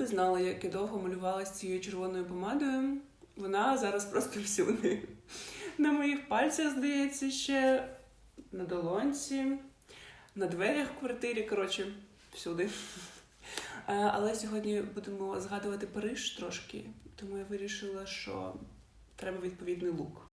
би знали, як я довго малювалася цією червоною помадою, вона зараз просто всюди. На моїх пальцях, здається, ще на долонці, на дверях в квартирі, коротше, всюди. Е, Але сьогодні будемо згадувати Париж трошки, тому я вирішила, що треба відповідний лук.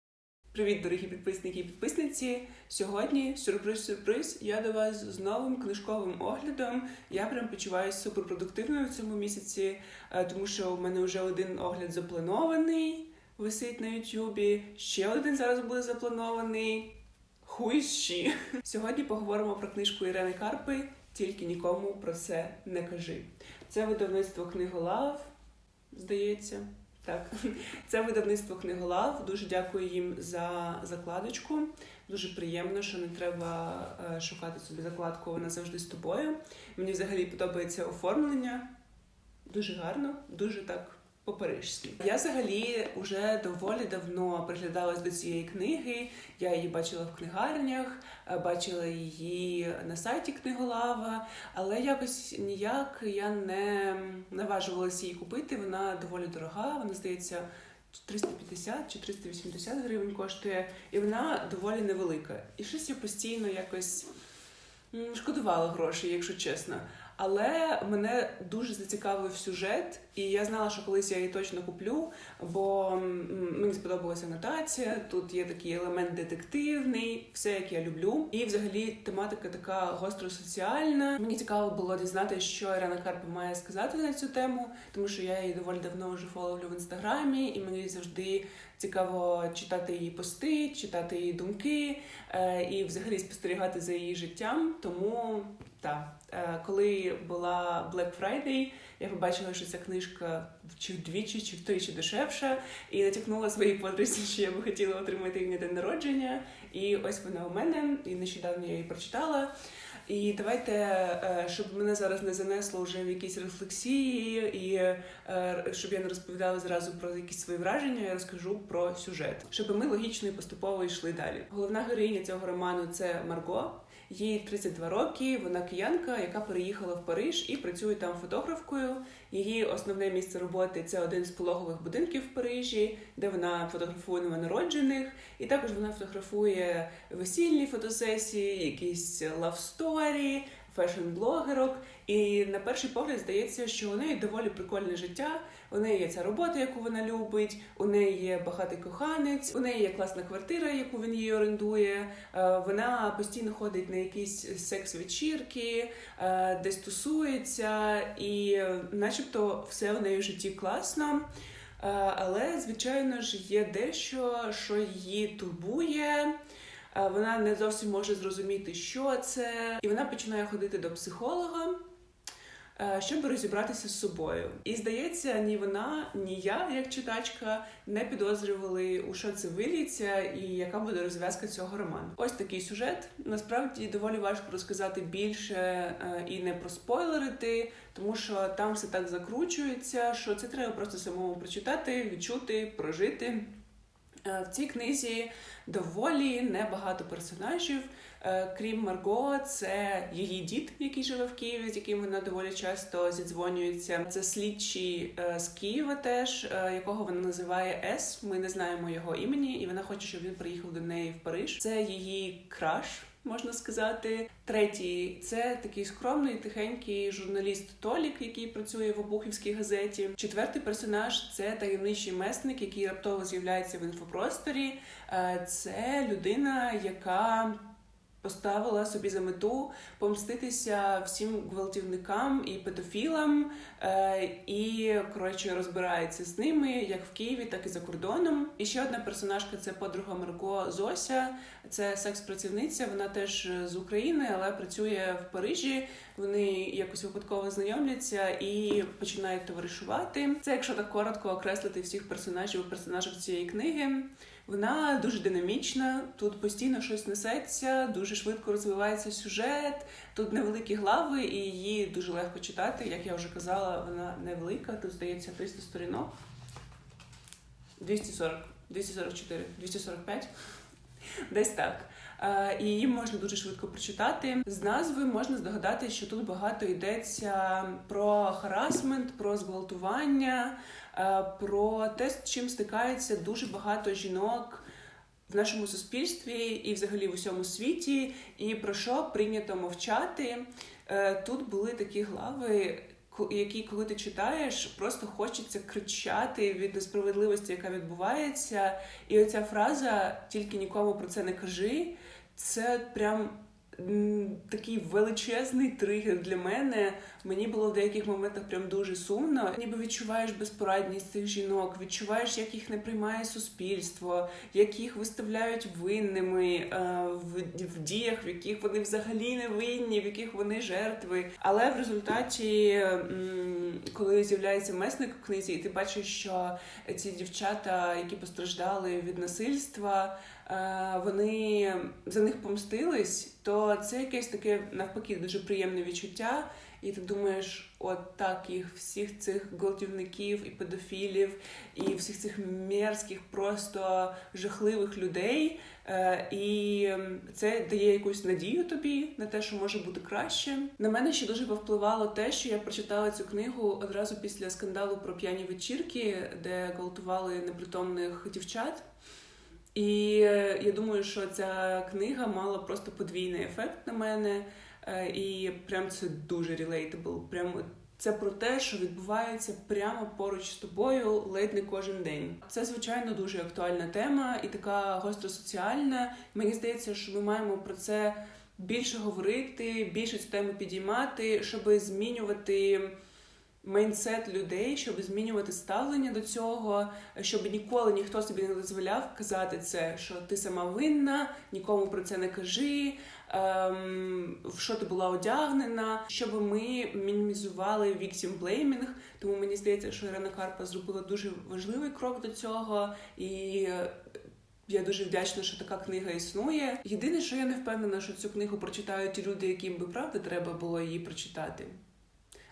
Привіт, дорогі підписники і підписниці! Сьогодні сюрприз-сюрприз. Я до вас з новим книжковим оглядом. Я прям почуваюся суперпродуктивною в цьому місяці, е, тому що у мене вже один огляд запланований, висить на Ютубі. Ще один зараз буде запланований. Хуйщі. Сьогодні поговоримо про книжку Ірени Карпи. Тільки нікому про це не кажи. Це видавництво книголав, здається. Так, це видавництво книголав. Дуже дякую їм за закладочку. Дуже приємно, що не треба е, шукати собі закладку, вона завжди з тобою. Мені взагалі подобається оформлення. Дуже гарно, дуже так по-парижськи. Я взагалі вже доволі давно приглядалась до цієї книги. Я її бачила в книгарнях, е, бачила її на сайті книголава, але якось ніяк я не наважувалася її купити. Вона доволі дорога, вона здається. 350 чи 380 гривень коштує, і вона доволі невелика. І щось я постійно якось шкодувала грошей, якщо чесно. Але мене дуже зацікавив сюжет, і я знала, що колись я її точно куплю, бо мені сподобалася анотація. Тут є такий елемент детективний, все як я люблю. І взагалі тематика така гостро соціальна. Мені цікаво було дізнатися, що Ірина Карпа має сказати на цю тему, тому що я її доволі давно вже фоловлю в інстаграмі, і мені завжди цікаво читати її пости, читати її думки е, і взагалі спостерігати за її життям. Тому так, Е, коли була Black Friday, я побачила, що ця книжка чи вдвічі, чи втричі дешевша, і натякнула своїй подружці, що я би хотіла отримати її на день народження. І ось вона у мене, і нещодавно я її прочитала. І давайте, е, щоб мене зараз не занесло вже в якісь рефлексії, і е, щоб я не розповідала зразу про якісь свої враження, я розкажу про сюжет, щоб ми логічно і поступово йшли далі. Головна героїня цього роману це Марго. Їй 32 роки. Вона киянка, яка переїхала в Париж і працює там фотографкою. Її основне місце роботи це один з пологових будинків в Парижі, де вона фотографує новонароджених, і також вона фотографує весільні фотосесії, якісь лавсторі, фешн-блогерок. І на перший погляд здається, що у неї доволі прикольне життя. У неї є ця робота, яку вона любить, у неї є багатий коханець, у неї є класна квартира, яку він їй орендує. Е, Вона постійно ходить на якісь секс-вечірки, е, десь тусується, і, начебто, все у неї в житті класно. Е, Але, звичайно ж, є дещо, що її турбує. Вона не зовсім може зрозуміти, що це, і вона починає ходити до психолога, е, щоб розібратися з собою. І здається, ні вона, ні я, як читачка, не підозрювали, у що це виліться і яка буде розв'язка цього роману. Ось такий сюжет. Насправді доволі важко розказати більше е, і не проспойлерити, тому що там все так закручується, що це треба просто самому прочитати, відчути, прожити. Е, В цій книзі доволі небагато персонажів. Е, Крім Марго, це її дід, який живе в Києві, з яким вона доволі часто зідзвонюється. Це слідчий е, з Києва, теж якого вона називає С. Ми не знаємо його імені, і вона хоче, щоб він приїхав до неї в Париж. Це її краш. Можна сказати, третій це такий скромний, тихенький журналіст Толік, який працює в Обухівській газеті. Четвертий персонаж це таємничий месник, який раптово з'являється в інфопросторі. Е, Це людина, яка поставила собі за мету помститися всім гвалтівникам і педофілам, е, і коротше розбирається з ними як в Києві, так і за кордоном. І ще одна персонажка це подруга Марго Зося. Це секс-працівниця. Вона теж з України, але працює в Парижі. Вони якось випадково знайомляться і починають товаришувати. Це якщо так коротко окреслити всіх персонажів персонажів цієї книги. Вона дуже динамічна, тут постійно щось несеться, дуже швидко розвивається сюжет. Тут невеликі глави, і її дуже легко читати. Як я вже казала, вона невелика. Тут здається 300 сторінок. 240, 244, 245. Десь так. е, і її можна дуже швидко прочитати. З назви можна здогадати, що тут багато йдеться про харасмент, про зґвалтування, е, про те, з чим стикаються дуже багато жінок. В нашому суспільстві і, взагалі, в усьому світі, і про що прийнято мовчати. Е, Тут були такі глави, які, коли ти читаєш, просто хочеться кричати від несправедливості, яка відбувається. І оця фраза тільки нікому про це не кажи. Це прям такий величезний тригер для мене. Мені було в деяких моментах прям дуже сумно. Ніби відчуваєш безпорадність цих жінок, відчуваєш, як їх не приймає суспільство, як їх виставляють винними е, в, діях, в яких вони взагалі не винні, в яких вони жертви. Але в результаті, коли з'являється месник в книзі, і ти бачиш, що ці дівчата, які постраждали від насильства, вони за них помстились, то це якесь таке навпаки дуже приємне відчуття. І ти думаєш, от так їх всіх цих гвалтівників і педофілів, і всіх цих мерзких, просто жахливих людей. Е, і це дає якусь надію тобі на те, що може бути краще. На мене ще дуже повпливало те, що я прочитала цю книгу одразу після скандалу про п'яні вечірки, де гвалтували непритомних дівчат. І е, я думаю, що ця книга мала просто подвійний ефект на мене. Е, І прям це дуже relatable. Прям це про те, що відбувається прямо поруч з тобою ледь не кожен день. Це звичайно дуже актуальна тема і така гостросоціальна. Мені здається, що ми маємо про це більше говорити, більше цю тему підіймати, щоб змінювати. Мейнсет людей, щоб змінювати ставлення до цього, щоб ніколи ніхто собі не дозволяв казати це, що ти сама винна, нікому про це не кажи, ем, в що ти була одягнена, щоб ми мінімізували victim blaming. Тому мені здається, що Ірина Карпа зробила дуже важливий крок до цього, і е, я дуже вдячна, що така книга існує. Єдине, що я не впевнена, що цю книгу прочитають люди, яким би правда треба було її прочитати.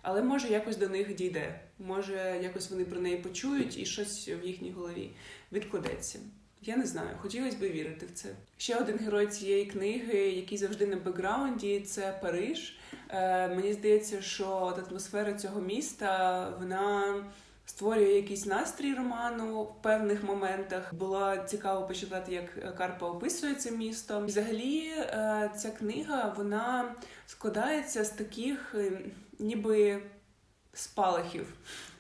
Але може якось до них дійде, може якось вони про неї почують і щось в їхній голові відкладеться. Я не знаю, хотілося б вірити в це. Ще один герой цієї книги, який завжди на бекграунді, це Париж. Е, мені здається, що от атмосфера цього міста вона створює якийсь настрій роману в певних моментах. Було цікаво почитати, як Карпа описує це місто. Взагалі, е, ця книга вона складається з таких, е, ніби спалахів.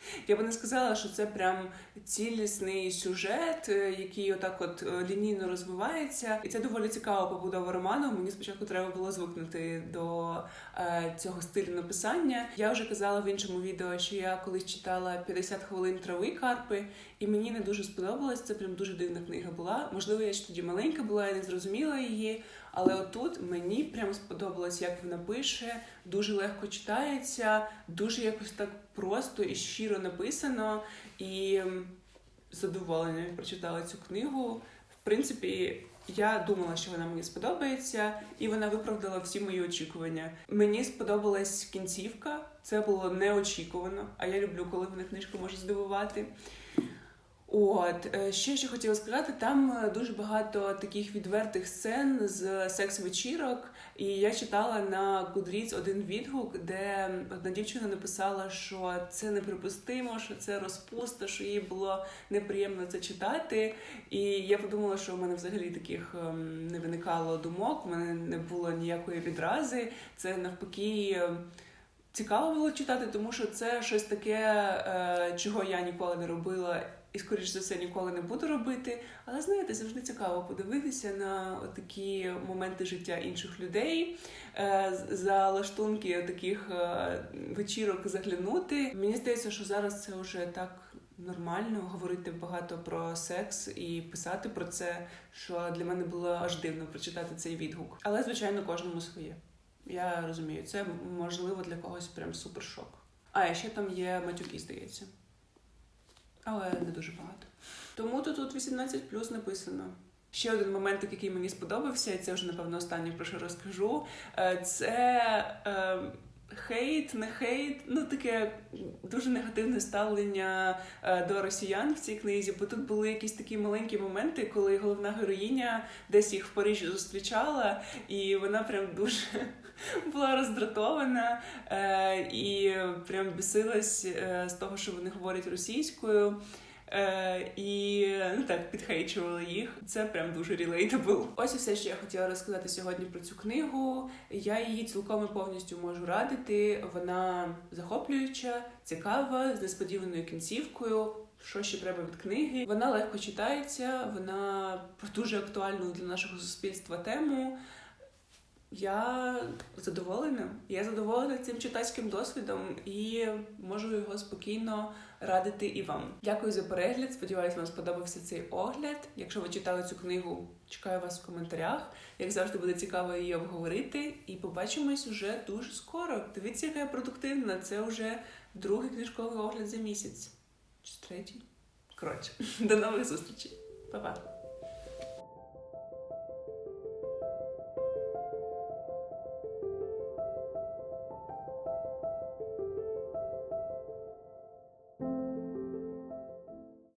Я би не сказала, що це прям цілісний сюжет, е, який отак от е, лінійно розвивається, і це доволі цікава побудова роману. Мені спочатку треба було звикнути до е, цього стилю написання. Я вже казала в іншому відео, що я колись читала 50 хвилин трави Карпи, і мені не дуже сподобалось. Це прям дуже дивна книга була. Можливо, я ж тоді маленька була, я не зрозуміла її. Але отут мені прям сподобалось, як вона пише, дуже легко читається, дуже якось так просто і щиро написано. І з прочитала цю книгу. В принципі, я думала, що вона мені сподобається, і вона виправдала всі мої очікування. Мені сподобалась кінцівка, це було неочікувано. А я люблю, коли мене книжка може здивувати. От е, ще хотіла сказати, там е, дуже багато таких відвертих сцен з секс-вечірок. І я читала на Goodreads один відгук, де одна дівчина написала, що це неприпустимо, що це розпуста, що їй було неприємно це читати. І я подумала, що в мене взагалі таких ем, не виникало думок, в мене не було ніякої відрази. Це навпаки. ем, Цікаво було читати, тому що це щось таке, е, чого я ніколи не робила і, скоріш за все, ніколи не буду робити. Але знаєте, завжди цікаво подивитися на такі моменти життя інших людей, е, за лаштунки таких е, вечірок заглянути. Мені здається, що зараз це вже так. Нормально говорити багато про секс і писати про це, що для мене було аж дивно прочитати цей відгук. Але, звичайно, кожному своє. Я розумію, це можливо для когось прям супер шок. А ще там є матюки, здається. Але не дуже багато. Тому то тут 18 плюс написано. Ще один момент, який мені сподобався, і це вже, напевно, останнє про що розкажу. е, Це е, хейт, не хейт, ну таке дуже негативне ставлення е, до росіян в цій книзі, бо тут були якісь такі маленькі моменти, коли головна героїня десь їх в Парижі зустрічала, і вона прям дуже була роздратована е, і прям бісилась е, з того, що вони говорять російською. Е, і ну так підхейчували їх. Це прям дуже relatable. Ось і все, що я хотіла розказати сьогодні про цю книгу. Я її цілком і повністю можу радити. Вона захоплююча, цікава, з несподіваною кінцівкою. Що ще треба від книги? Вона легко читається, вона про дуже актуальну для нашого суспільства тему. Я задоволена. Я задоволена цим читацьким досвідом і можу його спокійно радити і вам. Дякую за перегляд. Сподіваюсь, вам сподобався цей огляд. Якщо ви читали цю книгу, чекаю вас в коментарях. Як завжди, буде цікаво її обговорити. І побачимось уже дуже скоро. Дивіться, яка я продуктивна. Це вже другий книжковий огляд за місяць. Чи третій? Коротше, до нових зустрічей. Па-па.